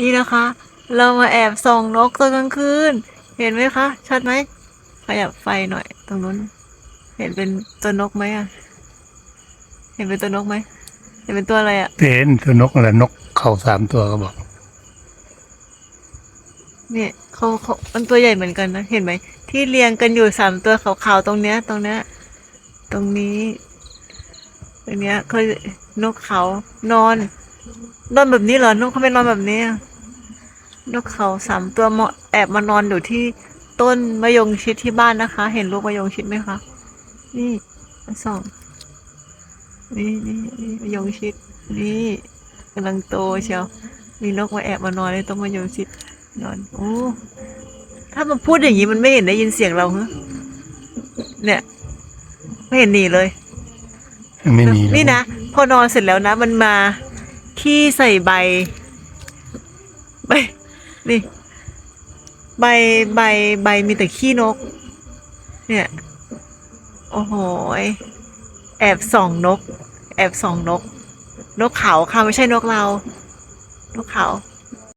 นี่นะคะ เรามาแอบส่องนกตอนกลางคืน เห็นไหมคะ ชัดไหมขยับไฟหน่อย ตรงนู้น เห็นเป็นตัวนกไหมอะเห็นเป็นตัวนกไหม เห็นเป็นตัวอะไรอะเห็นตัวนกอะไรนกเขาสามตัวก็บอก เนี่ยเขาเขามันตัวใหญ่เหมือนกันนะ เห็นไหม ที่เรียงกันอยู่สามตัวขาวๆตรงเนี้ย ตรงเนี้ย ตรงนี้ ตรงเนี้ยคือนกเขานอน นอนแบบนี้เหรอนกเขาไม่นอนแบบนี้อะนกเขาสามตัวมาแอบมานอนอยู่ที่ต้นมะยงชิดที่บ้านนะคะ เห็นลูกมะยงชิดไหมคะนี่มาส่องนี่นี่นี่มะยงชิด นี่กำลังโตเชียวมีนกมาแอบมานอนในต้นมะยงชิดนอนโอ้ถ้ามันพูดอย่างนี้มันไม่เห็นได้ยินเสียงเราเหรอเนี่ย ไม่เห็นหนีเลยไม่มีหรอกนี่นะพอนอนเสร็จแล้วนะ มันมา ขี้ใส่ใบ ใบ นี่ ใบใบใบมีแต่ขี้นก เนี่ย โอ้โหแอบส่องนก แอบส่องนก นกเขาค่ะไม่ใช่นกเรา นกเขา